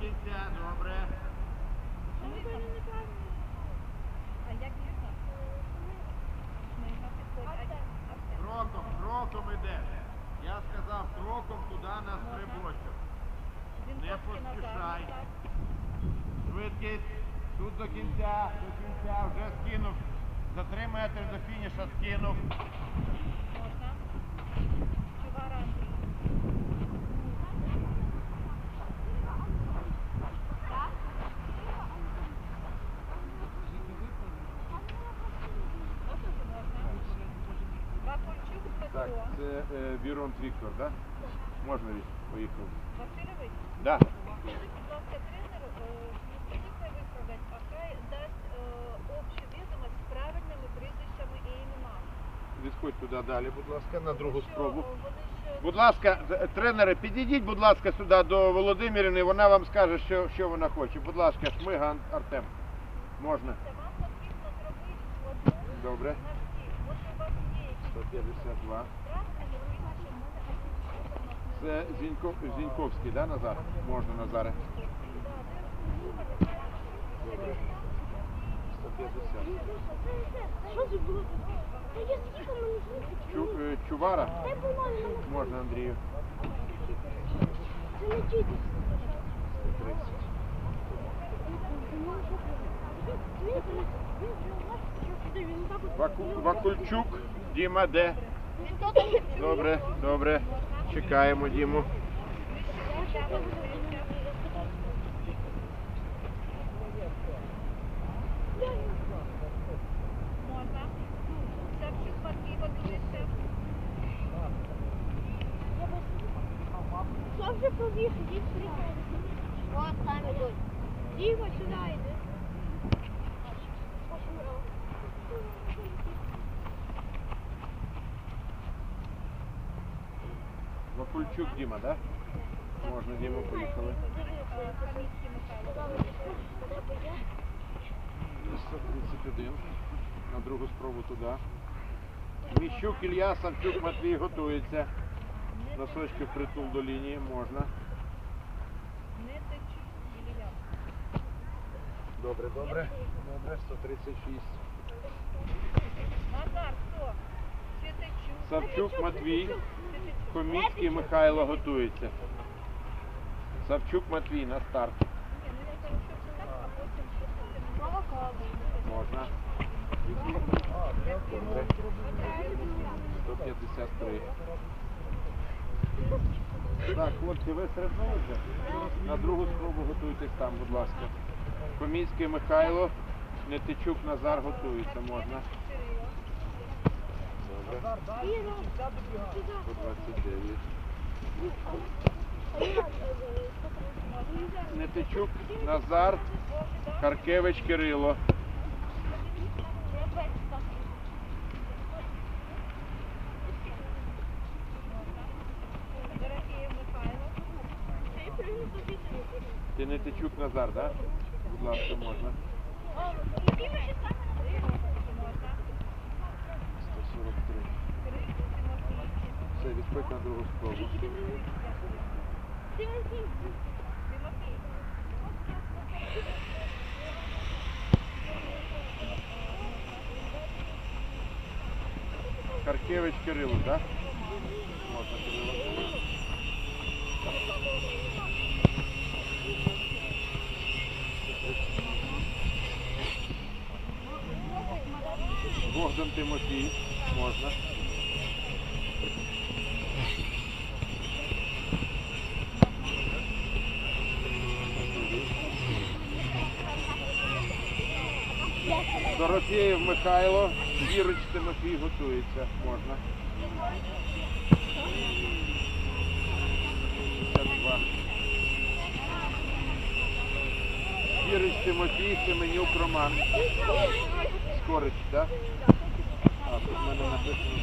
кінця, добре. А- а все. Кроком, кроком іде. Я сказав, кроком туди на стрибочок. Назад, поспішай. Швидкість. Тут до кінця, до кінця, вже скинув. За три метри до фініша скинув. Можна. Чувара Андрій. Вакульчук Так, це е, Віронт Віктор, так? Да? Можна він поїхав. Васильович, Да. скажіть, будь ласка, тренеру, е, не хай виправлять, а хай дасть е, общу відомість з правильними прізвищами і іменами. Відходь туди далі, будь ласка, на другу Що, спробу. е, Вони ще Будь ласка, з- тренери, підійдіть, будь ласка, сюди до Володимирівни, вона вам скаже, що, що вона хоче. Будь ласка, Шмига Артем. Можна. Це вам потрібно зробити одну Добре. Всіх. Може у вас є якісь 152. правильні прізвища, може один у нас Це Зінько, Зіньковський, да, Назар? Можна, Назаре. 150. Що це було? Та я скільки мені Чу, е, Чувара? Можна, Андрію. Це не 130. Вакульчук, Діма, де? Добре, добре. Чекаємо Діму. Що вже побіг? От там ідуть. Діма, сюди йди. Вакульчук Діма, да? Можна, Діма, поїхали. Михайло. 131. На другу спробу туди. Міщук Ілля, Савчук Матвій готується. Носочки впритул до лінії, можна. Добре, добре. Добре, 136. Савчук Матвій. Коміцький Михайло готується. Савчук Матвій на старт. Можна. 153. Так, хлопці, ви стрибнули вже? На другу спробу готуйтесь там, будь ласка. Коміцький Михайло, Нетичук Назар готується, можна. Добре. 129. Нетичук Назар, Харкевич Кирило. Ти Нетичук Назар, так? Да? Будь ласка, можна. 143. Все, відходь на другу спробу. Харкевич Кирило, так? Можна Кирило. Богдан Тимофій, можна. Дорофєєв Михайло, Вірич Тимофій готується, можна. 52. Вірич Тимофій, Семенюк Роман. Скорич, так? А, тут в мене написано.